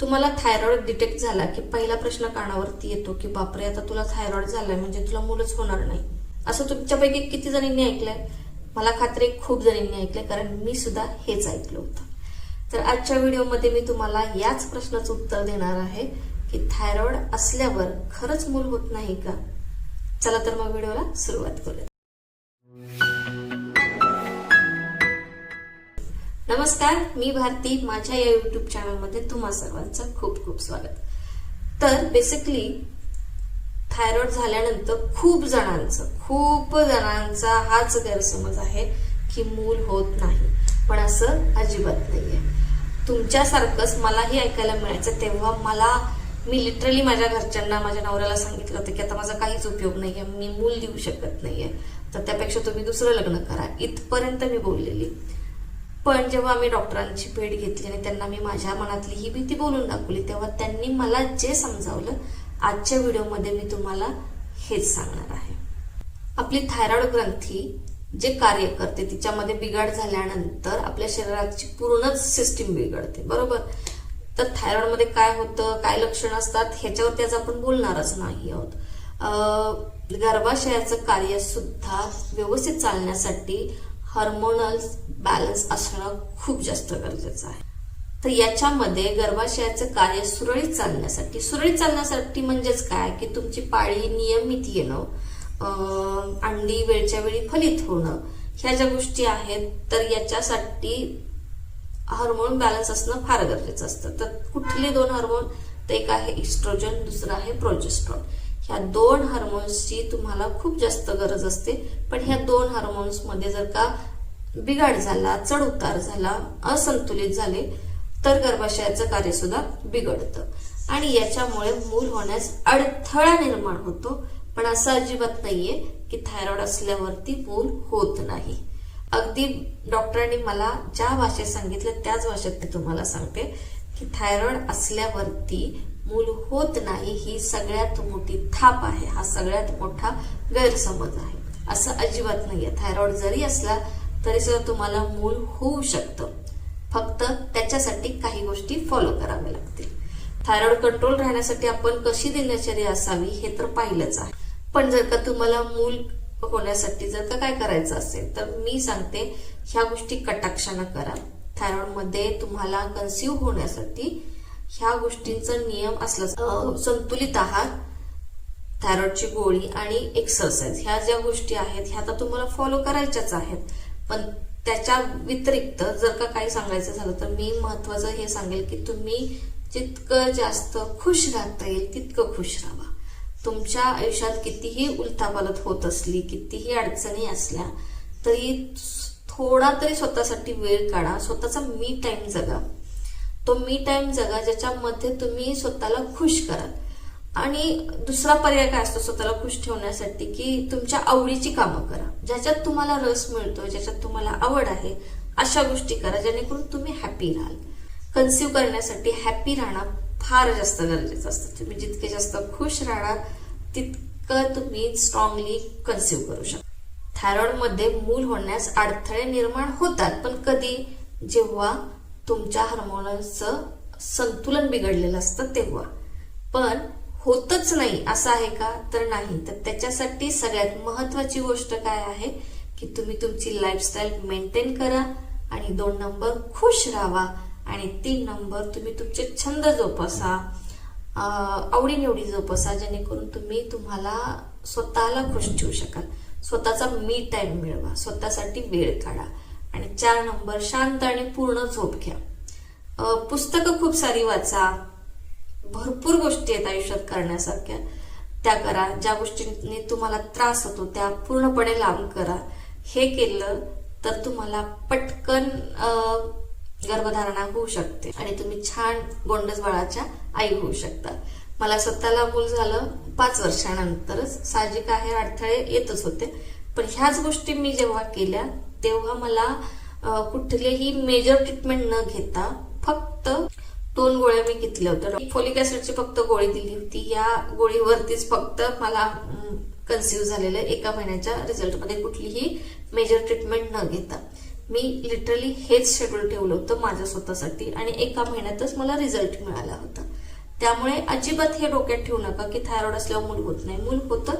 तुम्हाला thyroid detect झाला की पहिला प्रश्न कानावरती येतो की बापरे आता तुला थायरॉइड झालाय म्हणजे तुला मुलंच होणार नाही. असं तुमच्यापैकी किती जणींनी ऐकलंय? मला खात्री खूप जणींनी ऐकलंय कारण मी सुद्धा हेच ऐकलं होतं. तर आजच्या व्हिडिओमध्ये मी तुम्हाला याच प्रश्नाचं उत्तर देणार आहे की थायरॉइड असल्यावर खरंच मूल होत नाही का? चला तर मग व्हिडिओला सुरुवात करूया. नमस्कार मी भारती. माझ्या या युट्यूब चॅनलमध्ये तुम्हा सर्वांचं खूप खूप स्वागत. तर बेसिकली थायरॉइड झाल्यानंतर खूप जणांचं खूप जणांचा हाच गैरसमज आहे की मूल होत नाही. पण असं अजिबात नाहीये. तुमच्यासारखंच मलाही ऐकायला मिळायचं तेव्हा मला मी लिटरली माझ्या घरच्यांना माझ्या नवऱ्याला सांगितलं होतं की आता माझा काहीच उपयोग नाहीये मी मूल देऊ शकत नाहीये. तर त्यापेक्षा तुम्ही दुसरं लग्न करा. इथपर्यंत मी बोललेली. पण जेव्हा आम्ही डॉक्टरांची भेट घेतली आणि त्यांना मी माझ्या मनातली ही भीती बोलून दाखवली तेव्हा त्यांनी मला जे समजावलं आजच्या व्हिडिओमध्ये मी तुम्हाला हेच सांगणार आहे. आपली थायरॉइड ग्रंथी जे कार्य करते तिच्यामध्ये बिघाड झाल्यानंतर आपल्या शरीराची पूर्णच सिस्टीम बिघडते बरोबर? तर थायरॉइडमध्ये काय होतं काय लक्षणं असतात ह्याच्यावरती आज आपण बोलणारच नाही आहोत. गर्भाशयाचं कार्य सुद्धा व्यवस्थित चालण्यासाठी हार्मोनल बॅलन्स असणं खूप जास्त गरजेचं आहे. तर याच्यामध्ये गर्भाशयाचं कार्य सुरळीत चालण्यासाठी सुरळीत चालण्यासाठी म्हणजेच काय? की तुमची पाळी नियमित येणं अंडी वेळच्या वेळी फलित होणं ह्या ज्या गोष्टी आहेत तर याच्यासाठी हार्मोन बॅलन्स असणं फार गरजेचं असतं. तर कुठले दोन हार्मोन तर एक आहे इस्ट्रोजन दुसरं आहे प्रोजेस्ट्रॉन ह्या दोन हार्मोन्सची तुम्हाला खूप जास्त गरज असते. पण ह्या दोन हार्मोन्समध्ये जर का बिघाड झाला चढ उतार झाला असंतुलित झाले तर गर्भाशयाचं कार्य सुद्धा बिघडतं. आणि याच्यामुळे मूल होण्यास अडथळा निर्माण होतो. पण असं अजिबात नाहीये की थायरॉइड असल्यावरती मूल होत नाही. अगदी डॉक्टरांनी मला ज्या भाषेत सांगितलं त्याच भाषेत मी तुम्हाला सांगते की थायरॉइड असल्यावरती मूल होत नाही ही सगळ्यात मोठी थाप आहे. हा सगळ्यात मोठा गैरसमज आहे. असं अजिबात नाहीये. थायरॉइड जरी असला तरी सुद्धा तुम्हाला मूल होऊ शकतं. फक्त त्याच्यासाठी काही गोष्टी फॉलो कराव्या लागतील. थायरॉइड कंट्रोल राहण्यासाठी आपण कशी दिनचर्या असावी हे तर पाहिलंच आहे. पण जर का तुम्हाला मूल होण्यासाठी जर का काय करायचं असेल तर मी सांगते ह्या गोष्टी कटाक्षानं करा. थायरॉइडमध्ये तुम्हाला कन्सिव्ह होण्यासाठी ह्या गोष्टींचा नियम असला संतुलित आहार थायरॉइडची गोळी आणि एक्सरसाइज ह्या ज्या गोष्टी आहेत ह्या तर तुम्हाला फॉलो करायच्याच आहेत. पण त्याच्या व्यतिरिक्त जर का काही सांगायचं झालं तर मी महत्वाचं हे सांगेल की तुम्ही जितकं जास्त खुश राहता येईल तितकं खुश राहा. तुमच्या आयुष्यात कितीही उलथापालत होत असली कितीही अडचणी असल्या तरी थोडा तरी स्वतःसाठी वेळ काढा. स्वतःचा मी टाइम जगा. तो मी टाइम जगा ज्याच्यामध्ये तुम्ही स्वतःला खुश कराल. आणि दुसरा पर्याय काय असतो स्वतःला खुश ठेवण्यासाठी? की तुमच्या आवडीची कामं करा. ज्याच्यात तुम्हाला रस मिळतो ज्याच्यात तुम्हाला आवड आहे अशा गोष्टी करा जेणेकरून तुम्ही हॅपी राहाल. कन्सिव्ह करण्यासाठी हॅपी राहणं फार जास्त गरजेचं असतं. तुम्ही जितके जास्त खुश राहणार तितकं तुम्ही स्ट्रॉंगली कन्सिव्ह करू शकता. थायरॉइडमध्ये मूल होण्यास अडथळे निर्माण होतात पण कधी? जेव्हा तुमच्या हार्मोनचं संतुलन बिघडलेलं असतं तेव्हा. पण होतच नाही असं आहे का? तर नाही. तर त्याच्यासाठी सगळ्यात महत्वाची गोष्ट काय आहे? की तुम्ही तुमची लाईफस्टाईल मेंटेन करा आणि दोन नंबर खुश राहा आणि तीन नंबर तुम्ही तुमचे छंद जोपासा आवडीनिवडी जोपासा जेणेकरून तुम्ही तुम्हाला स्वतःला खुश ठेवू शकाल. स्वतःचा मी टाइम मिळवा. स्वतःसाठी वेळ काढा. आणि चार नंबर शांत आणि पूर्ण झोप घ्या. पुस्तकं खूप सारी वाचा. भरपूर गोष्टी आहेत आयुष्यात करण्यासारख्या. त्या करा. ज्या गोष्टींनी तुम्हाला त्रास होतो त्या पूर्णपणे लांब करा. हे केलं तर तुम्हाला पटकन गर्भधारणा होऊ शकते आणि तुम्ही छान गोंडस बाळाच्या आई होऊ शकता. मला स्वतःला मूल झालं पाच वर्षानंतरच. साहजिक आहे अडथळे येतच होते. पण ह्याच गोष्टी मी जेव्हा केल्या तेव्हा मला कुठलेही मेजर ट्रीटमेंट न घेता फक्त दोन गोळ्या मी घेतल्या होत्या. फोलिक ऍसिडची फक्त गोळी दिली होती. या गोळीवरतीच फक्त मला कन्सिव्ह झालेलं एका महिन्याच्या रिझल्टमध्ये कुठलीही मेजर ट्रीटमेंट न घेता. मी लिटरली हेच शेड्यूल ठेवलं होतं माझ्या स्वतःसाठी आणि एका महिन्यातच मला रिझल्ट मिळाला होता. त्यामुळे अजिबात हे डोक्यात ठेवू नका की थायरॉइड असल्यावर मूल होत नाही. मूल होतं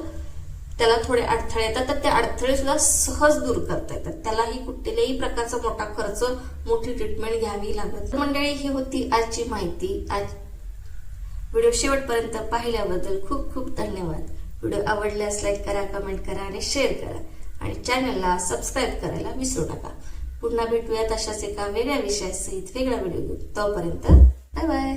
त्याला थोडे अडथळे येतात तर ते अडथळे सुद्धा सहज दूर करता येतात. त्यालाही कुठल्याही प्रकारचा मोठा खर्च मोठी ट्रीटमेंट घ्यावी लागत मंडळी ही होती आजची माहिती. आज व्हिडिओ शेवटपर्यंत पाहिल्याबद्दल खूप खूप धन्यवाद. व्हिडिओ आवडल्यास लाईक करा कमेंट करा आणि शेअर करा. आणि चॅनलला सबस्क्राईब करायला विसरू नका. पुन्हा भेटूयात अशाच एका वेगळ्या विषयासहित वेगळा व्हिडिओ घेऊ तोपर्यंत बाय बाय